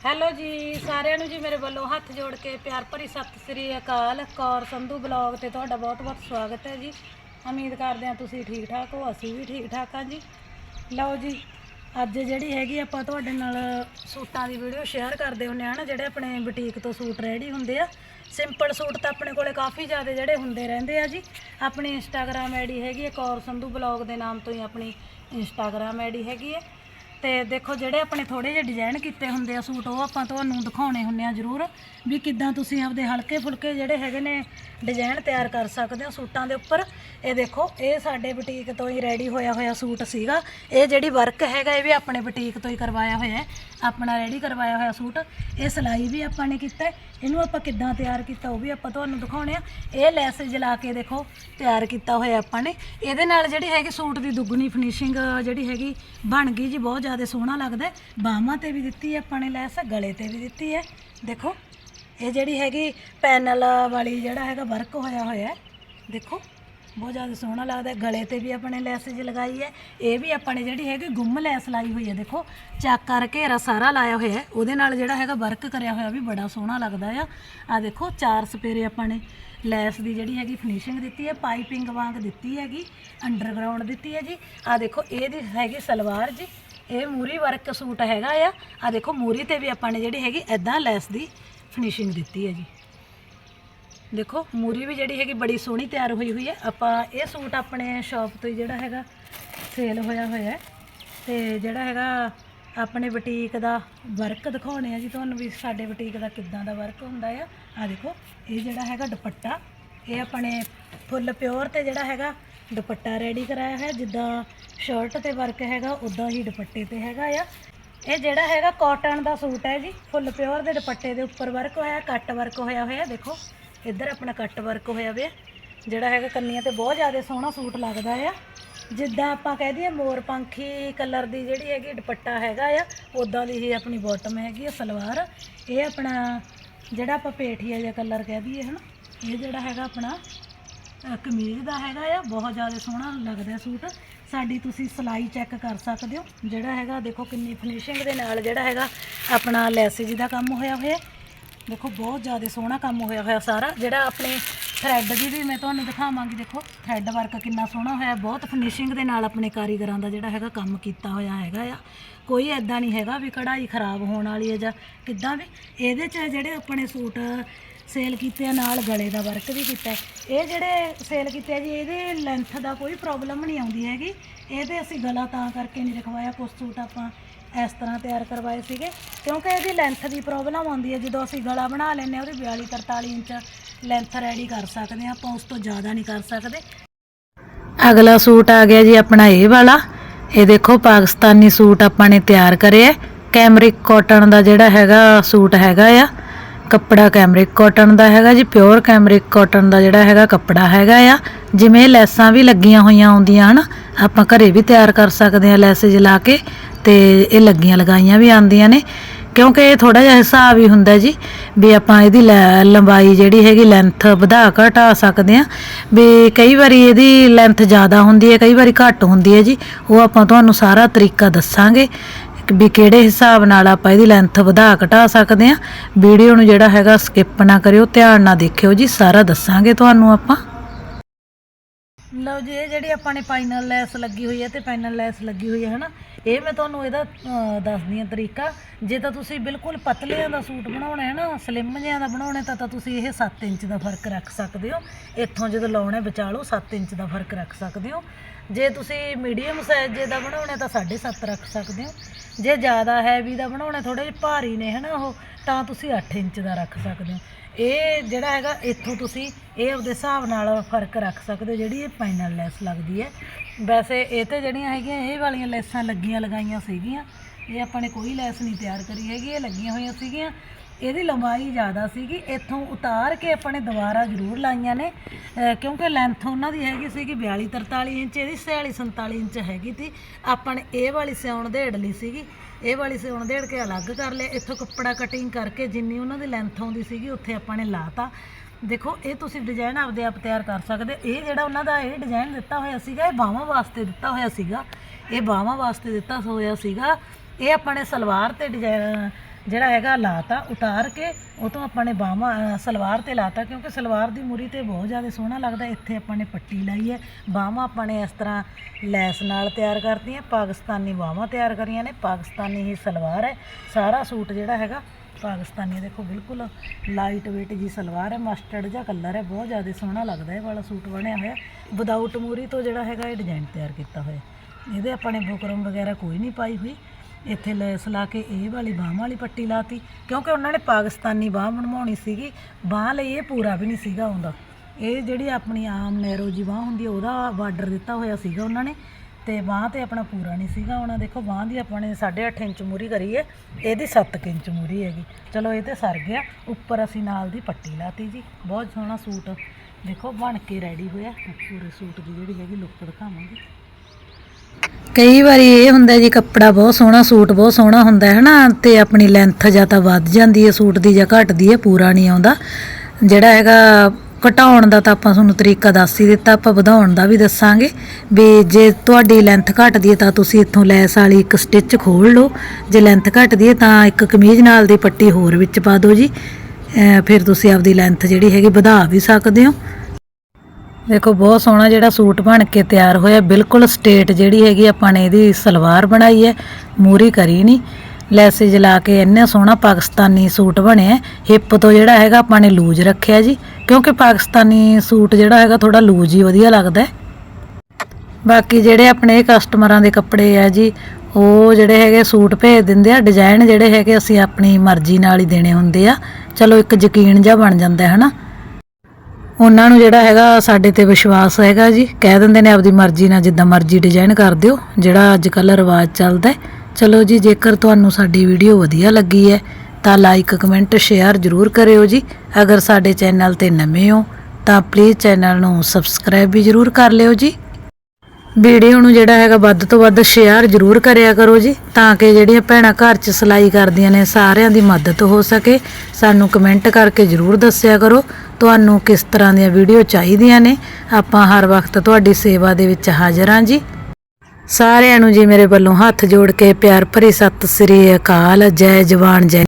Hello ਜੀ, ਸਾਰਿਆਂ ਨੂੰ ਜੀ ਮੇਰੇ ਵੱਲੋਂ ਹੱਥ ਜੋੜ ਕੇ ਪਿਆਰ ਭਰੀ ਸਤਿ ਸ੍ਰੀ ਅਕਾਲ। ਕੌਰ ਸੰਧੂ ਬਲੌਗ ਤੇ ਤੁਹਾਡਾ ਬਹੁਤ-ਬਹੁਤ ਸਵਾਗਤ ਹੈ ਜੀ। ਉਮੀਦ ਕਰਦੇ ਹਾਂ ਤੁਸੀਂ ਠੀਕ ਠਾਕ ਹੋ, ਅਸੀਂ ਵੀ ਠੀਕ ਠਾਕ ਹਾਂ ਜੀ। ਲਓ ਜੀ, ਅੱਜ ਜਿਹੜੀ ਹੈਗੀ ਆਪਾਂ ਤੁਹਾਡੇ ਨਾਲ ਸੂਟਾਂ ਦੀ ਵੀਡੀਓ ਸ਼ੇਅਰ ਕਰਦੇ ਹੁੰਦੇ ਆ ਨਾ, ਜਿਹੜੇ ਆਪਣੇ ਬੁਟੀਕ ਤੋਂ ਸੂਟ ਰੈਡੀ ਹੁੰਦੇ ਆ। ਸਿੰਪਲ ਸੂਟ ਤਾਂ ਆਪਣੇ ਕੋਲੇ ਕਾਫੀ ਜ਼ਿਆਦਾ ਜਿਹੜੇ ਹੁੰਦੇ ਰਹਿੰਦੇ ਆ ਜੀ। ਆਪਣੀ ਇੰਸਟਾਗ੍ਰam ਆਈਡੀ ਹੈਗੀ ਹੈ, ਕੌਰ ਸੰਧੂ ਬਲੌਗ ਦੇ ਨਾਮ ਤੋਂ ਹੀ ਆਪਣੀ ਇੰਸਟਾਗ੍ਰam ਆਈਡੀ ਹੈਗੀ ਹੈ। ਤੇ ਦੇਖੋ ਜਿਹੜੇ ਆਪਣੇ ਥੋੜੇ ਜਿਹੇ ਡਿਜ਼ਾਈਨ ਕੀਤੇ ਹੁੰਦੇ ਆ ਸੂਟ, ਉਹ ਆਪਾਂ ਤੁਹਾਨੂੰ ਦਿਖਾਉਣੇ ਹੁੰਦੇ ਆ ਜ਼ਰੂਰ ਵੀ ਕਿੱਦਾਂ ਤੁਸੀਂ ਆਪਦੇ ਹਲਕੇ ਫੁਲਕੇ ਜਿਹੜੇ ਹੈਗੇ ਨੇ ਡਿਜ਼ਾਈਨ ਤਿਆਰ ਕਰ ਸਕਦੇ ਹੋ ਸੂਟਾਂ ਦੇ ਉੱਪਰ। ਇਹ ਦੇਖੋ, ਇਹ ਸਾਡੇ ਬੁਟੀਕ ਤੋਂ ਹੀ ਰੈਡੀ ਹੋਇਆ ਹੋਇਆ ਸੂਟ ਸੀਗਾ। ਇਹ ਜਿਹੜੀ ਵਰਕ ਹੈਗਾ, ਇਹ ਵੀ ਆਪਣੇ ਬੁਟੀਕ ਤੋਂ ਹੀ ਕਰਵਾਇਆ ਹੋਇਆ ਹੈ। ਆਪਣਾ ਰੈਡੀ ਕਰਵਾਇਆ ਹੋਇਆ ਸੂਟ। ਇਹ ਸਿਲਾਈ ਵੀ ਆਪਾਂ ਨੇ ਕੀਤਾ ਇਹਨੂੰ ਆਪਾਂ ਕਿੱਦਾਂ ਤਿਆਰ ਕੀਤਾ, ਉਹ ਵੀ ਆਪਾਂ ਤੁਹਾਨੂੰ ਦਿਖਾਉਣੇ ਆ। ਇਹ ਲੈਸ ਜਲਾ ਕੇ ਦੇਖੋ, ਤਿਆਰ ਕੀਤਾ ਹੋਇਆ ਆਪਾਂ ਨੇ। ਇਹਦੇ ਨਾਲ ਜਿਹੜੀ ਹੈਗੀ ਸੂਟ ਦੀ ਦੁੱਗਣੀ ਫਿਨਿਸ਼ਿੰਗ ਜਿਹੜੀ ਹੈਗੀ, ਬਣ ਗਈ ਜੀ, ਬਹੁਤ ਜ਼ਿਆਦਾ ਸੋਹਣਾ ਲੱਗਦਾ ਬਾਹਾਂ ਤੇ ਵੀ ਦਿੱਤੀ ਹੈ ਆਪਾਂ ਨੇ ਲੈਸ, ਗਲੇ ਤੇ ਵੀ ਦਿੱਤੀ ਹੈ। ਦੇਖੋ, ਇਹ ਜਿਹੜੀ ਹੈਗੀ ਪੈਨਲ ਵਾਲੀ ਜਿਹੜਾ ਹੈਗਾ ਵਰਕ ਹੋਇਆ ਹੋਇਆ ਹੈ। ਦੇਖੋ, ਬਹੁਤ ਜ਼ਿਆਦਾ ਸੋਹਣਾ ਲੱਗਦਾ ਹੈ। ਗਲੇ ਤੇ ਵੀ ਆਪਣੇ ਲੈਸ ਜੀ ਲਗਾਈ ਹੈ। ਇਹ ਵੀ ਆਪਾਂ ਨੇ ਜਿਹੜੀ ਹੈਗੀ ਗੁੰਮ ਲੈਸ ਲਾਈ ਹੋਈ ਹੈ। ਦੇਖੋ, ਚੱਕ ਕਰ ਘੇਰਾ ਸਾਰਾ ਲਾਇਆ ਹੋਇਆ ਹੈ। ਉਹਦੇ ਨਾਲ ਜਿਹੜਾ ਹੈਗਾ ਵਰਕ ਕਰਿਆ ਹੋਇਆ ਵੀ ਬੜਾ ਸੋਹਣਾ ਲੱਗਦਾ ਆ। ਆ ਦੇਖੋ, ਚਾਰ ਸਪੇਰੇ ਆਪਾਂ ਨੇ ਲੈਸ ਦੀ ਜਿਹੜੀ ਹੈਗੀ ਫਿਨਿਸ਼ਿੰਗ ਦਿੱਤੀ ਹੈ। ਪਾਈਪਿੰਗ ਵਾਂਗ ਦਿੱਤੀ ਹੈਗੀ। ਅੰਡਰਗਰਾਉਂਡ ਦਿੱਤੀ ਹੈ ਜੀ। ਆ ਦੇਖੋ, ਇਹਦੀ ਹੈਗੀ ਸਲਵਾਰ ਜੀ। ਇਹ ਮੂਰੀ ਵਰਕ ਸੂਟ ਹੈਗਾ ਆ। ਆ ਦੇਖੋ, ਮੂਰੀ ਤੇ ਵੀ ਆਪਾਂ ਨੇ ਜਿਹੜੀ ਹੈਗੀ ਐਦਾਂ ਲੈਸ ਦੀ ਫਿਨਿਸ਼ਿੰਗ ਦਿੱਤੀ ਹੈ ਜੀ। ਦੇਖੋ, ਮੂਰੀ ਵੀ ਜਿਹੜੀ ਹੈਗੀ ਬੜੀ ਸੋਹਣੀ ਤਿਆਰ ਹੋਈ ਹੋਈ ਹੈ। ਆਪਾਂ ਇਹ ਸੂਟ ਆਪਣੇ ਸ਼ਾਪ ਤੋਂ ਹੀ ਜਿਹੜਾ ਹੈਗਾ ਸੇਲ ਹੋਇਆ ਹੋਇਆ ਹੈ। ਤੇ ਜਿਹੜਾ ਹੈਗਾ ਆਪਣੇ ਬੁਟੀਕ ਦਾ ਵਰਕ ਦਿਖਾਉਣੇ ਆ ਜੀ ਤੁਹਾਨੂੰ ਵੀ, ਸਾਡੇ ਬੁਟੀਕ ਦਾ ਕਿੱਦਾਂ ਦਾ ਵਰਕ ਹੁੰਦਾ ਆ। ਆ ਦੇਖੋ, ਇਹ ਜਿਹੜਾ ਹੈਗਾ ਦੁਪੱਟਾ ਇਹ ਆਪਣੇ ਫੁੱਲ ਪਿਓਰ ਤੇ ਜਿਹੜਾ ਹੈਗਾ ਦੁਪੱਟਾ ਰੈਡੀ ਕਰਾਇਆ ਹੈ। ਜਿੱਦਾਂ ਸ਼ਰਟ ਤੇ ਵਰਕ ਹੈਗਾ ਉਦਾਂ ਹੀ ਦੁਪੱਟੇ ਤੇ ਹੈਗਾ ਆ। ਇਹ ਜਿਹੜਾ ਹੈਗਾ ਕਾਟਨ ਦਾ ਸੂਟ ਹੈ ਜੀ। ਫੁੱਲ ਪਿਓਰ ਦੇ ਦੁਪੱਟੇ ਦੇ ਉੱਪਰ ਵਰਕ ਹੋਇਆ ਕੱਟ ਵਰਕ ਹੋਇਆ ਹੋਇਆ। ਦੇਖੋ, ਇੱਧਰ ਆਪਣਾ ਕੱਟ ਵਰਕ ਹੋਇਆ ਹੋਇਆ ਜਿਹੜਾ ਹੈਗਾ ਕੰਨੀਆਂ ਤੇ ਬਹੁਤ ਜ਼ਿਆਦਾ ਸੋਹਣਾ ਸੂਟ ਲੱਗਦਾ ਆ। ਜਿੱਦਾਂ ਆਪਾਂ ਕਹਿ ਦਈਏ ਮੋਰ ਪੰਖੀ ਕਲਰ ਦੀ ਜਿਹੜੀ ਹੈਗੀ ਦੁਪੱਟਾ ਹੈਗਾ ਆ ਉਦਾਂ ਦੀ ਹੀ ਆਪਣੀ ਬਾਟਮ ਹੈਗੀ ਆ, ਸਲਵਾਰ। ਇਹ ਆਪਣਾ ਜਿਹੜਾ ਆਪਾਂ ਪੇਠੀਆ ਜਿਹਾ ਕਲਰ ਕਹਿ ਦਈਏ, ਹਨਾ? ਇਹ ਜਿਹੜਾ ਹੈਗਾ ਆਪਣਾ ਅ, ਕਮੀਜ਼ ਦਾ ਹੈਗਾ ਆ ਬਹੁਤ ਜ਼ਿਆਦਾ ਸੋਹਣਾ ਲੱਗਦਾ ਸੂਟ। ਸਾਡੀ ਤੁਸੀਂ ਸਿਲਾਈ ਚੈੱਕ ਕਰ ਸਕਦੇ ਹੋ। ਜਿਹੜਾ ਹੈਗਾ ਦੇਖੋ ਕਿੰਨੀ ਫਿਨਿਸ਼ਿੰਗ ਦੇ ਨਾਲ ਜਿਹੜਾ ਹੈਗਾ ਆਪਣਾ ਲੈਸੇਜ ਦਾ ਕੰਮ ਹੋਇਆ ਹੋਇਆ ਦੇਖੋ ਬਹੁਤ ਜ਼ਿਆਦਾ ਸੋਹਣਾ ਕੰਮ ਹੋਇਆ ਹੋਇਆ ਸਾਰਾ। ਜਿਹੜਾ ਆਪਣੇ ਥਰੈਡ ਦੀ ਵੀ ਮੈਂ ਤੁਹਾਨੂੰ ਦਿਖਾਵਾਂਗੀ ਦੇਖੋ ਥਰੈਡ ਵਰਕ ਕਿੰਨਾ ਸੋਹਣਾ ਹੋਇਆ। ਬਹੁਤ ਫਿਨਿਸ਼ਿੰਗ ਦੇ ਨਾਲ ਆਪਣੇ ਕਾਰੀਗਰਾਂ ਦਾ ਜਿਹੜਾ ਹੈਗਾ ਕੰਮ ਕੀਤਾ ਹੋਇਆ ਹੈਗਾ ਆ। ਕੋਈ ਐਦਾਂ ਨਹੀਂ ਹੈਗਾ ਵੀ ਕਢਾਈ ਖਰਾਬ ਹੋਣ ਵਾਲੀ ਹੈ ਜਾਂ ਕਿੱਦਾਂ ਵੀ। ਇਹਦੇ 'ਚ ਜਿਹੜੇ ਆਪਣੇ ਸੂਟ ਸੇਲ ਕੀਤੇ ਆ, ਨਾਲ ਗਲੇ ਦਾ ਵਰਕ ਵੀ ਕੀਤਾ ਹੈ। ਇਹ ਜਿਹੜੇ ਸੇਲ ਕੀਤੇ ਆ ਜੀ, ਇਹਦੇ ਲੈਂਥ ਦਾ ਕੋਈ ਪ੍ਰੋਬਲਮ ਨਹੀਂ ਆਉਂਦੀ ਹੈਗੀ। ਇਹਦੇ ਅਸੀਂ ਗਲਾ ਤਾਂ ਕਰਕੇ ਨਹੀਂ ਰਖਵਾਇਆ ਕੁਝ ਸੂਟ ਆਪਾਂ ਇਸ ਤਰ੍ਹਾਂ ਤਿਆਰ ਕਰਵਾਏ ਸੀਗੇ। ਕਿਉਂਕਿ ਇਹਦੀ ਲੈਂਥ ਦੀ ਪ੍ਰੋਬਲਮ ਆਉਂਦੀ ਹੈ, ਜਦੋਂ ਅਸੀਂ ਗਲਾ ਬਣਾ ਲੈਂਦੇ ਹਾਂ, ਉਹਦੀ 42 43 ਇੰਚ ਲੈਂਥ ਰੈਡੀ ਕਰ ਸਕਦੇ ਹਾਂ, ਆਪਾਂ ਉਸ ਤੋਂ ਜ਼ਿਆਦਾ ਨਹੀਂ ਕਰ ਸਕਦੇ। ਅਗਲਾ ਸੂਟ ਆ ਗਿਆ ਜੀ ਆਪਣਾ ਇਹ ਵਾਲਾ। ਇਹ ਦੇਖੋ, ਪਾਕਿਸਤਾਨੀ ਸੂਟ ਆਪਾਂ ਨੇ ਤਿਆਰ ਕਰਿਆ ਕੈਮਰਿਕ ਕਾਟਨ ਦਾ ਜਿਹੜਾ ਹੈਗਾ ਸੂਟ ਹੈਗਾ ਆ। ਕੱਪੜਾ ਕੈਮਰਿਕ ਕਾਟਨ ਦਾ ਹੈਗਾ ਜੀ ਪਿਓਰ ਕੈਮਰਿਕ ਕਾਟਨ ਦਾ ਜਿਹੜਾ ਹੈਗਾ ਕੱਪੜਾ ਹੈਗਾ ਆ। ਜਿਵੇਂ ਲੈਸਾਂ ਵੀ ਲੱਗੀਆਂ ਹੋਈਆਂ ਆਉਂਦੀਆਂ ਹਨ, ਆਪਾਂ ਘਰੇ ਵੀ ਤਿਆਰ ਕਰ ਸਕਦੇ ਆ ਲੈਸੇਜ ਲਾ ਕੇ ਤੇ ਇਹ ਲੱਗੀਆਂ ਲਗਾਈਆਂ ਵੀ ਆਉਂਦੀਆਂ ਨੇ। ਕਿਉਂਕਿ ਇਹ ਥੋੜਾ ਜਿਹਾ ਹਿਸਾਬ ਹੀ ਹੁੰਦਾ ਜੀ, ਵੀ ਆਪਾਂ ਇਹਦੀ ਲੈ- ਲੰਬਾਈ ਜਿਹੜੀ ਹੈਗੀ ਲੈਂਥ ਵਧਾ ਘਟਾ ਸਕਦੇ ਆ ਵੀ ਕਈ ਵਾਰੀ ਇਹਦੀ ਲੈਂਥ ਜ਼ਿਆਦਾ ਹੁੰਦੀ ਹੈ, ਕਈ ਵਾਰੀ ਘੱਟ ਹੁੰਦੀ ਹੈ ਜੀ, ਉਹ ਆਪਾਂ ਤੁਹਾਨੂੰ ਸਾਰਾ ਤਰੀਕਾ ਦੱਸਾਂਗੇ। ਵੀ ਕਿਹੜੇ ਹਿਸਾਬ ਨਾਲ ਆਪਾਂ ਇਹਦੀ ਲੈਂਥ ਵਧਾ ਘਟਾ ਸਕਦੇ ਆ ਵੀਡੀਓ ਨੂੰ ਜਿਹੜਾ ਹੈਗਾ ਸਕਿਪ ਨਾ ਕਰਿਓ, ਧਿਆਨ ਨਾਲ ਦੇਖਿਓ ਜੀ, ਸਾਰਾ ਦੱਸਾਂਗੇ ਤੁਹਾਨੂੰ ਆਪਾਂ। ਲਓ ਜੀ, ਇਹ ਜਿਹੜੀ ਆਪਾਂ ਨੇ ਫਾਈਨਲ ਲੈਸ ਲੱਗੀ ਹੋਈ ਹੈ ਤੇ ਫਾਈਨਲ ਲੈਸ ਲੱਗੀ ਹੋਈ ਹੈ, ਹਨਾ? ਇਹ ਮੈਂ ਤੁਹਾਨੂੰ ਇਹਦਾ ਅਹ, ਦੱਸਦੀ ਹਾਂ ਤਰੀਕਾ। ਜੇ ਤਾਂ ਤੁਸੀਂ ਬਿਲਕੁਲ ਪਤਲਿਆਂ ਦਾ ਸੂਟ ਬਣਾਉਣਾ ਹੈ ਨਾ ਸਲਿਮ ਜਿਹਾ ਦਾ ਬਣਾਉਣਾ ਤਾਂ ਤਾਂ ਤੁਸੀਂ ਇਹ 7 ਇੰਚ ਦਾ ਫ਼ਰਕ ਰੱਖ ਸਕਦੇ ਹੋ। ਇੱਥੋਂ ਜਦੋਂ ਲਾਉਣਾ ਵਿਚਾਲੋ 7 ਇੰਚ ਦਾ ਫ਼ਰਕ ਰੱਖ ਸਕਦੇ ਹੋ। ਜੇ ਤੁਸੀਂ ਮੀਡੀਅਮ ਸਾਈਜ਼ ਜੇ ਦਾ ਬਣਾਉਣਾ ਤਾਂ 7.5 ਰੱਖ ਸਕਦੇ ਹੋ। ਜੇ ਜ਼ਿਆਦਾ ਹੈਵੀ ਦਾ ਬਣਾਉਣਾ ਥੋੜੇ ਜਿਹੇ ਭਾਰੀ ਨੇ ਹਨਾ ਉਹ ਤਾਂ ਤੁਸੀਂ 8 ਇੰਚ ਦਾ ਰੱਖ ਸਕਦੇ ਹੋ। ਇਹ ਜਿਹੜਾ ਹੈਗਾ, ਇੱਥੋਂ ਤੁਸੀਂ ਇਹ ਆਪਦੇ ਹਿਸਾਬ ਨਾਲ ਫ਼ਰਕ ਰੱਖ ਸਕਦੇ ਹੋ, ਜਿਹੜੀ ਇਹ ਪਾਈਨਲ ਲੈਸ ਲੱਗਦੀ ਹੈ। ਵੈਸੇ ਇਹ ਤੇ ਜਿਹੜੀਆਂ ਹੈਗੀਆਂ, ਇਹ ਵਾਲੀਆਂ ਲੈਸਾਂ ਲੱਗੀਆਂ ਲਗਾਈਆਂ ਸੀਗੀਆਂ। ਇਹ ਆਪਾਂ ਨੇ ਕੋਈ ਲੈਸ ਨਹੀਂ ਤਿਆਰ ਕਰੀ ਹੈਗੀ, ਇਹ ਲੱਗੀਆਂ ਹੋਈਆਂ ਸੀਗੀਆਂ। ਇਹਦੀ ਲੰਬਾਈ ਜ਼ਿਆਦਾ ਸੀਗੀ, ਇੱਥੋਂ ਉਤਾਰ ਕੇ ਆਪਾਂ ਨੇ ਦੁਬਾਰਾ ਜ਼ਰੂਰ ਲਾਈਆਂ ਨੇ। ਕਿਉਂਕਿ ਲੈਂਥ ਉਹਨਾਂ ਦੀ ਹੈਗੀ ਸੀਗੀ 42 43 ਇੰਚ, ਇਹਦੀ 46 47 ਇੰਚ ਹੈਗੀ ਤੀ ਆਪਾਂ ਨੇ ਇਹ ਵਾਲੀ ਸਿਉਣ ਦੇ ਲਈ ਸੀਗੀ। ਇਹ ਵਾਲੀ ਸਿਉਣ ਦੇੜ ਕੇ ਅਲੱਗ ਕਰ ਲਿਆ। ਇੱਥੋਂ ਕੱਪੜਾ ਕਟਿੰਗ ਕਰਕੇ ਜਿੰਨੀ ਉਹਨਾਂ ਦੀ ਲੈਂਥ ਆਉਂਦੀ ਸੀਗੀ, ਉੱਥੇ ਆਪਾਂ ਨੇ ਲਾਤਾ। ਦੇਖੋ, ਇਹ ਤੁਸੀਂ ਡਿਜ਼ਾਈਨ ਆਪਦੇ ਆਪ ਤਿਆਰ ਕਰ ਸਕਦੇ। ਇਹ ਜਿਹੜਾ ਉਹਨਾਂ ਦਾ ਇਹ ਡਿਜ਼ਾਈਨ ਦਿੱਤਾ ਹੋਇਆ ਸੀਗਾ, ਇਹ ਬਾਹਾਂ ਵਾਸਤੇ ਦਿੱਤਾ ਹੋਇਆ ਸੀਗਾ। ਇਹ ਬਾਹਾਂ ਵਾਸਤੇ ਦਿੱਤਾ ਹੋਇਆ ਸੀਗਾ। ਇਹ ਆਪਾਂ ਨੇ ਸਲਵਾਰ ਤੇ ਡਿਜ਼ਾਈਨ ਜਿਹੜਾ ਹੈਗਾ ਲਾਤਾ, ਉਤਾਰ ਕੇ ਉਹ ਤੋਂ ਆਪਾਂ ਨੇ ਬਾਹਾਂ ਸਲਵਾਰ ਤੇ ਲਾਤਾ ਕਿਉਂਕਿ ਸਲਵਾਰ ਦੀ ਮੂਰੀ ਤੇ ਬਹੁਤ ਜ਼ਿਆਦਾ ਸੋਹਣਾ ਲੱਗਦਾ, ਇੱਥੇ ਆਪਾਂ ਨੇ ਪੱਟੀ ਲਾਈ ਹੈ। ਬਾਹਾਂ ਆਪਾਂ ਨੇ ਇਸ ਤਰ੍ਹਾਂ ਲੈਸ ਨਾਲ ਤਿਆਰ ਕਰਤੀਆਂ, ਪਾਕਿਸਤਾਨੀ ਬਾਹਾਂ ਤਿਆਰ ਕਰੀਆਂ ਨੇ, ਪਾਕਿਸਤਾਨੀ ਹੀ ਸਲਵਾਰ ਹੈ। ਸਾਰਾ ਸੂਟ ਜਿਹੜਾ ਹੈਗਾ, ਪਾਕਿਸਤਾਨੀ ਦੇਖੋ ਬਿਲਕੁਲ ਲਾਈਟ weight ਜੀ ਸਲਵਾਰ ਹੈ ਮਸਟਰਡ ਜਿਹਾ ਕਲਰ ਹੈ, ਬਹੁਤ ਜ਼ਿਆਦਾ ਸੋਹਣਾ ਲੱਗਦਾ ਇਹ ਵਾਲਾ ਸੂਟ ਬਣਿਆ ਹੋਇਆ। ਵਿਦਆਊਟ ਮੂਰੀ ਤੋਂ ਜਿਹੜਾ ਹੈਗਾ, ਇਹ ਡਿਜ਼ਾਈਨ ਤਿਆਰ ਕੀਤਾ ਹੋਇਆ। ਇਹਦੇ ਆਪਾਂ ਨੇ ਬੁਕਰਮ ਵਗੈਰਾ ਕੋਈ ਨਹੀਂ ਪਾਈ ਹੋਈ। ਇੱਥੇ ਲੈਸ ਲਾ ਕੇ ਇਹ ਵਾਲੀ ਬਾਹਾਂ ਵਾਲੀ ਪੱਟੀ ਲਾਤੀ, ਕਿਉਂਕਿ ਉਹਨਾਂ ਨੇ ਪਾਕਿਸਤਾਨੀ ਬਾਹ ਬਣਵਾਉਣੀ ਸੀਗੀ, ਬਾਹ ਲਈ ਇਹ ਪੂਰਾ ਵੀ ਨਹੀਂ ਸੀਗਾ ਆਉਂਦਾ। ਇਹ ਜਿਹੜੀ ਆਪਣੀ ਆਮ ਨੈਰੋ ਜੀ ਬਾਹ ਹੁੰਦੀ ਉਹਦਾ ਬਾਰਡਰ ਦਿੱਤਾ ਹੋਇਆ ਸੀਗਾ ਉਹਨਾਂ ਨੇ, ਤੇ ਬਾਹ ਤੇ ਆਪਣਾ ਪੂਰਾ ਨਹੀਂ ਸੀਗਾ ਉਹਨਾਂ ਦੇਖੋ, ਬਾਹ ਦੀ ਆਪਾਂ ਨੇ 8.5 ਇੰਚ ਮੂਰੀ ਕਰੀ ਹੈ ਇਹਦੀ 7 ਇੰਚ ਮੂਰੀ ਹੈਗੀ। ਚਲੋ, ਇਹ ਤੇ ਸਰ ਗਿਆ, ਉੱਪਰ ਅਸੀਂ ਨਾਲ ਦੀ ਪੱਟੀ ਲਾਤੀ ਜੀ। ਬਹੁਤ ਸੋਹਣਾ ਸੂਟ, ਦੇਖੋ, ਬਣ ਕੇ ਰੈਡੀ ਹੋਇਆ। ਪੂਰੇ ਸੂਟ ਦੀ ਜਿਹੜੀ ਹੈਗੀ ਲੁੱਕ ਦਿਖਾਵਾਂਗੇ। ਕਈ ਵਾਰੀ ਇਹ ਹੁੰਦਾ ਜੀ ਕੱਪੜਾ ਬਹੁਤ ਸੋਹਣਾ, ਸੂਟ ਬਹੁਤ ਸੋਹਣਾ ਹੁੰਦਾ ਹੈ ਨਾ, ਤੇ ਆਪਣੀ ਲੈਂਥ ਜਾਂ ਤਾਂ ਵੱਧ ਜਾਂਦੀ ਹੈ, ਸੂਟ ਦੀ ਜਾਂ ਘਟਦੀ ਹੈ, ਪੂਰਾ ਨਹੀਂ ਆਉਂਦਾ। ਜਿਹੜਾ ਹੈਗਾ ਘਟਾਉਣ ਦਾ ਤਾਂ ਆਪਾਂ ਤੁਹਾਨੂੰ ਤਰੀਕਾ ਦੱਸ ਹੀ ਦਿੱਤਾ, ਆਪਾਂ ਵਧਾਉਣ ਦਾ ਵੀ ਦੱਸਾਂਗੇ। ਵੀ ਜੇ ਤੁਹਾਡੀ ਲੈਂਥ ਘਟਦੀ ਹੈ ਤਾਂ ਤੁਸੀਂ ਇੱਥੋਂ ਲੈਸ ਵਾਲੀ ਇੱਕ ਸਟਿਚ ਖੋਲ ਲਓ। ਜੇ ਲੈਂਥ ਘਟਦੀ ਹੈ ਤਾਂ ਇੱਕ ਕਮੀਜ਼ ਨਾਲ ਦੀ ਪੱਟੀ ਹੋਰ ਵਿੱਚ ਪਾ ਦਿਓ ਜੀ। ਫਿਰ ਤੁਸੀਂ ਆਪਦੀ ਲੈਂਥ ਜਿਹੜੀ ਹੈਗੀ ਵਧਾ ਵੀ ਸਕਦੇ ਹੋ। ਦੇਖੋ, ਬਹੁਤ ਸੋਹਣਾ ਜਿਹੜਾ ਸੂਟ ਬਣ ਕੇ ਤਿਆਰ ਹੋਇਆ। ਬਿਲਕੁਲ ਸਟੇਟ ਜਿਹੜੀ ਹੈਗੀ, ਆਪਾਂ ਨੇ ਇਹਦੀ ਸਲਵਾਰ ਬਣਾਈ ਹੈ। ਮੂਰੀ ਕਰੀ ਨਹੀਂ ਲੈਸੇਜ ਲਾ ਕੇ ਇੰਨਾ ਸੋਹਣਾ ਪਾਕਿਸਤਾਨੀ ਸੂਟ ਬਣਿਆ। ਹਿੱਪ ਤੋਂ ਜਿਹੜਾ ਹੈਗਾ, ਆਪਾਂ ਨੇ ਲੂਜ ਰੱਖਿਆ ਜੀ। ਕਿਉਂਕਿ ਪਾਕਿਸਤਾਨੀ ਸੂਟ ਜਿਹੜਾ ਹੈਗਾ ਥੋੜਾ ਲੂਜ ਹੀ ਵਧੀਆ ਲੱਗਦਾ ਹੈ। ਬਾਕੀ ਜਿਹੜੇ ਆਪਣੇ ਕਸਟਮਰਾਂ ਦੇ ਕੱਪੜੇ ਆ ਜੀ, ਉਹ ਜਿਹੜੇ ਹੈਗੇ ਸੂਟ ਭੇਜ ਦਿੰਦੇ ਆ। ਡਿਜ਼ਾਈਨ ਜਿਹੜੇ ਹੈਗੇ, ਅਸੀਂ ਆਪਣੀ ਮਰਜ਼ੀ ਨਾਲ ਹੀ ਦੇਣੇ ਹੁੰਦੇ ਆ। ਚਲੋ, ਇੱਕ ਯਕੀਨ ਜਿਹਾ ਬਣ ਜਾਂਦਾ ਹੈ, ਹਨਾ? ਉਹਨਾਂ ਨੂੰ ਜਿਹੜਾ ਹੈਗਾ ਸਾਡੇ ਤੇ ਵਿਸ਼ਵਾਸ ਹੈਗਾ ਜੀ। ਕਹਿ ਦਿੰਦੇ ਨੇ ਆਪਦੀ ਮਰਜ਼ੀ ਨਾਲ ਜਿੱਦਾਂ ਮਰਜ਼ੀ ਡਿਜ਼ਾਈਨ ਕਰ ਦਿਓ, ਜਿਹੜਾ ਅੱਜ ਕੱਲ੍ਹ ਰਿਵਾਜ ਚੱਲਦਾ ਚਲੋ ਜੀ, ਜੇਕਰ ਤੁਹਾਨੂੰ ਸਾਡੀ ਵੀਡੀਓ ਵਧੀਆ ਲੱਗੀ ਹੈ, ਤਾਂ ਲਾਈਕ ਕਮੈਂਟ ਸ਼ੇਅਰ ਜ਼ਰੂਰ ਕਰਿਓ ਜੀ। ਅਗਰ ਸਾਡੇ ਚੈਨਲ ਤੇ ਨਵੇਂ ਹੋ, ਤਾਂ ਪਲੀਜ਼ ਚੈਨਲ ਨੂੰ ਸਬਸਕ੍ਰਾਈਬ ਵੀ ਜ਼ਰੂਰ ਕਰ ਲਿਓ ਜੀ। ਵੀਡੀਓ ਨੂੰ ਜਿਹੜਾ ਹੈਗਾ ਵੱਧ ਤੋਂ ਵੱਧ ਸ਼ੇਅਰ ਜ਼ਰੂਰ ਕਰਿਆ ਕਰੋ ਜੀ, ਤਾਂ ਕਿ ਜਿਹੜੀਆਂ ਭੈਣਾਂ ਘਰ 'ਚ ਸਿਲਾਈ ਕਰਦੀਆਂ ਨੇ ਸਾਰਿਆਂ ਦੀ ਮਦਦ ਹੋ ਸਕੇ। ਸਾਨੂੰ ਕਮੈਂਟ ਕਰਕੇ ਜ਼ਰੂਰ ਦੱਸਿਆ ਕਰੋ, ਤੁਹਾਨੂੰ ਕਿਸ ਤਰ੍ਹਾਂ ਦੀਆਂ ਵੀਡੀਓ ਚਾਹੀਦੀਆਂ ਨੇ। ਆਪਾਂ ਹਰ ਵਕਤ ਤੁਹਾਡੀ ਸੇਵਾ ਦੇ ਵਿੱਚ ਹਾਜ਼ਰ ਹਾਂ ਜੀ। ਸਾਰਿਆਂ ਨੂੰ ਜੀ ਮੇਰੇ ਵੱਲੋਂ ਹੱਥ ਜੋੜ ਕੇ ਪਿਆਰ ਭਰੀ ਸਤਿ ਸ੍ਰੀ ਅਕਾਲ, ਜੈ ਜਵਾਨ, ਜੈ